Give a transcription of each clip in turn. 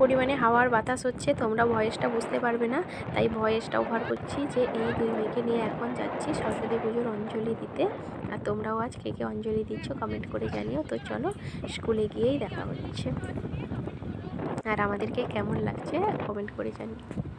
পরিমাণে হাওয়ার বাতাস হচ্ছে, তোমরা ভয়েসটা বুঝতে পারবে না। তাই ভয়েসটা ওভার করছি যে এই দুই মেয়েকে নিয়ে এখন যাচ্ছি সরস্বতী পুজোর অঞ্জলি দিতে। আর তোমরাও আজ কে কে অঞ্জলি দিচ্ছ কমেন্ট করে জানিও। তো চলো স্কুলে গিয়েই দেখা হচ্ছে। আর আমাদেরকে কেমন লাগছে কমেন্ট করে জানিও।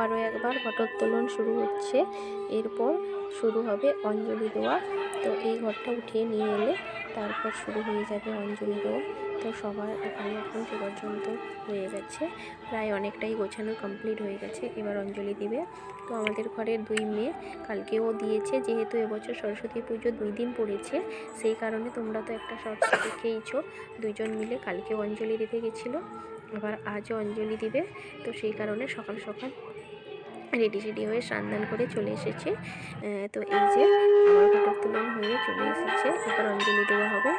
আবারও একবার ঘটোত্তোলন শুরু হচ্ছে। এরপর শুরু হবে অঞ্জলি দেওয়া তো এই ঘরটা উঠিয়ে নিয়ে এলে তারপর শুরু হয়ে যাবে অঞ্জলি দেওয়া তো সবার এখানে এখন পর্যন্ত হয়ে গেছে। প্রায় অনেকটাই গোছানো কমপ্লিট হয়ে গেছে। এবার অঞ্জলি দিবে। তো আমাদের ঘরের দুই মেয়ে কালকেও দিয়েছে। যেহেতু এবছর সরস্বতী পুজো দুই দিন পড়েছে, সেই কারণে তোমরা তো একটা শর্টস দেখেইছো দুইজন মিলে কালকেও অঞ্জলি দিতে গেছিল। আবার আজও অঞ্জলি দিবে। তো সেই কারণে সকাল সকাল রেডি সেডি হয়ে স্নান করে চলে এসেছে। তো এই যে আমার ফটো তুলন হয়ে চলে এসেছে। এবার অঞ্জলি দেওয়া হবে।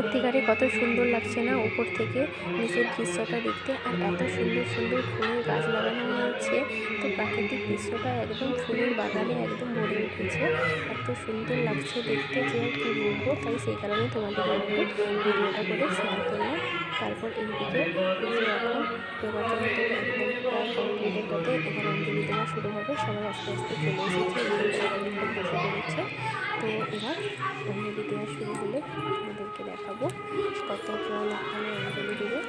সত্যিকারে কত সুন্দর লাগছে না উপর থেকে নিচের দৃশ্যটা দেখতে। আর এত সুন্দর সুন্দর ফুলের গাছ লাগানো হয়েছে। তো প্রাকৃতিক দৃশ্যটা একদম ফুলের বাগানে একদম ভরে উঠেছে। এত সুন্দর লাগছে দেখতে যে আর কি বলব। তাই সেই কারণে তোমাদের একটু ভিডিওটা করে শেয়ার করলাম। তারপর এইদিকে এখন জন্য একদম প্রায় কমপ্লিটের অঞ্জলি দেওয়া শুরু হবে। সবাই আস্তে আস্তে চলে এসেছে। তো এবার আমাদেরকে দেখাবো কতজন এখানে অঞ্জলি দেবে।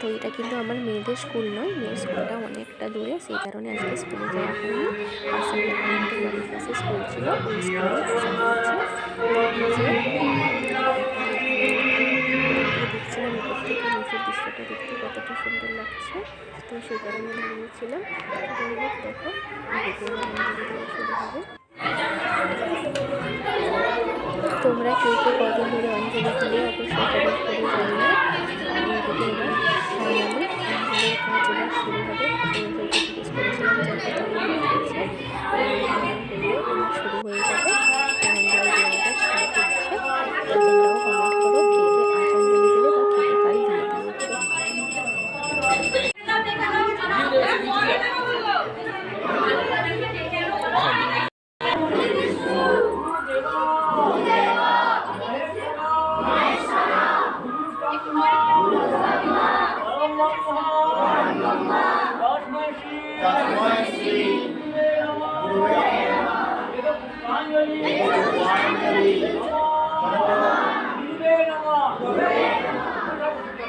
তো এটা কিন্তু আমার মেয়েদের স্কুল নয়, মেয়ের স্কুলটা অনেকটা দূরে, সেই কারণে আজকে স্কুলে যাওয়া হয়নি। পাশে আমাদের বাড়ির পাশে স্কুল ছিল, ওই স্কুলে দেখছিলাম উপর থেকে নিচের দৃশ্যটা দেখতে কতটা সুন্দর লাগছে। তো সেই কারণে দাঁড়িয়েছিলাম দেখো শুরু হবে। তোমরা কে কে কদিন ধরে অঞ্জলি দিলে অবশ্যই করে এবার শুরু হবে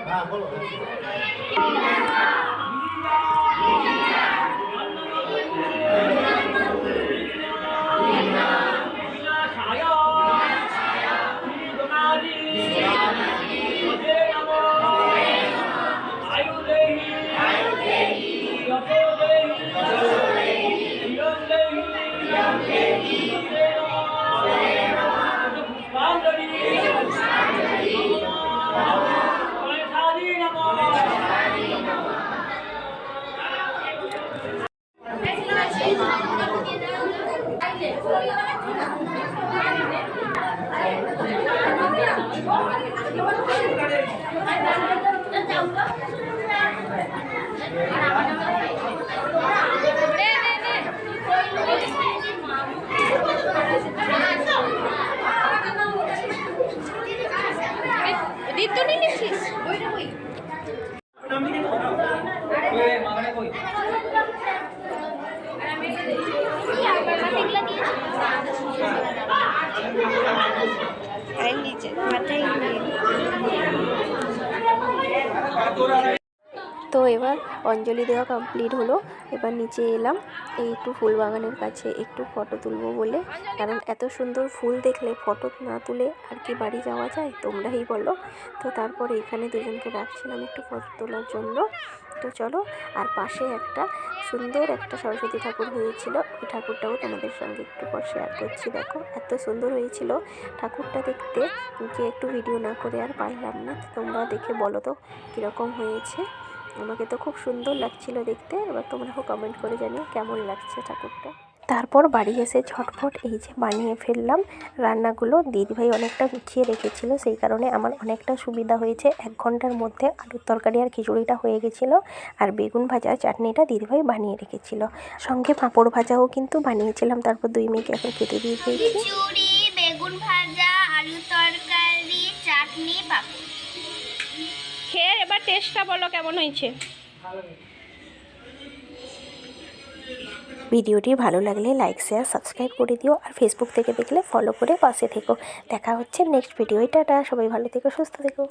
啊，好。Yahweh. তো এবার অঞ্জলি দেওয়া কমপ্লিট হলো। এবার নিচে এলাম। এই একটু ফুল বাগানের কাছে একটু ফটো তুলবো বলে। কারণ এত সুন্দর ফুল দেখলে ফটো না তুলে আর কি বাড়ি যাওয়া যায়? তোমরাই বলো। তো তারপর এখানে দুজনকে ডাকছিলাম একটু ফটো তোলার জন্য। তো চলো, আর পাশে একটা সুন্দর একটা সরস্বতী ঠাকুর হয়েছিল। ওই ঠাকুরটাও তোমাদের সঙ্গে একটু পর শেয়ার করছি। দেখো, এত সুন্দর হয়েছিল ঠাকুরটা দেখতে। যে একটু ভিডিও না করে আর পারলাম না। তোমরা দেখে বলো তো, কীরকম হয়েছে? আমাকে তো খুব সুন্দর লাগছিল দেখতে। এবার তোমরাও কমেন্ট করে জানিও কেমন লাগছে ঠাকুরটা। তারপর বাড়ি এসে ঝটফট এই যে বানিয়ে ফেললাম। রান্নাগুলো দিদিভাই অনেকটা গুছিয়ে রেখেছিল সেই কারণে আমার অনেকটা সুবিধা হয়েছে। এক ঘণ্টার মধ্যে আলুর তরকারি আর খিচুড়িটা হয়ে গেছিল আর বেগুন ভাজা চাটনিটা দিদিভাই বানিয়ে রেখেছিল। সঙ্গে পাঁপড় ভাজাও কিন্তু বানিয়েছিলাম তারপর দুই মেয়েকে এখন খেতে দিয়ে দিয়েছি। বেগুন ভাজা আলু তরকারি চাটনি পাপড়। খেয়ে এবার টেস্টটা বলো কেমন হয়েছে। ভিডিওটি ভালো লাগলে লাইক শেয়ার সাবস্ক্রাইব করে দিও আর ফেসবুক থেকে দেখলে ফলো করে পাশে থেকো। দেখা হচ্ছে নেক্সট ভিডিও টাটা, সবাই ভালো থেকো, সুস্থ থেকো।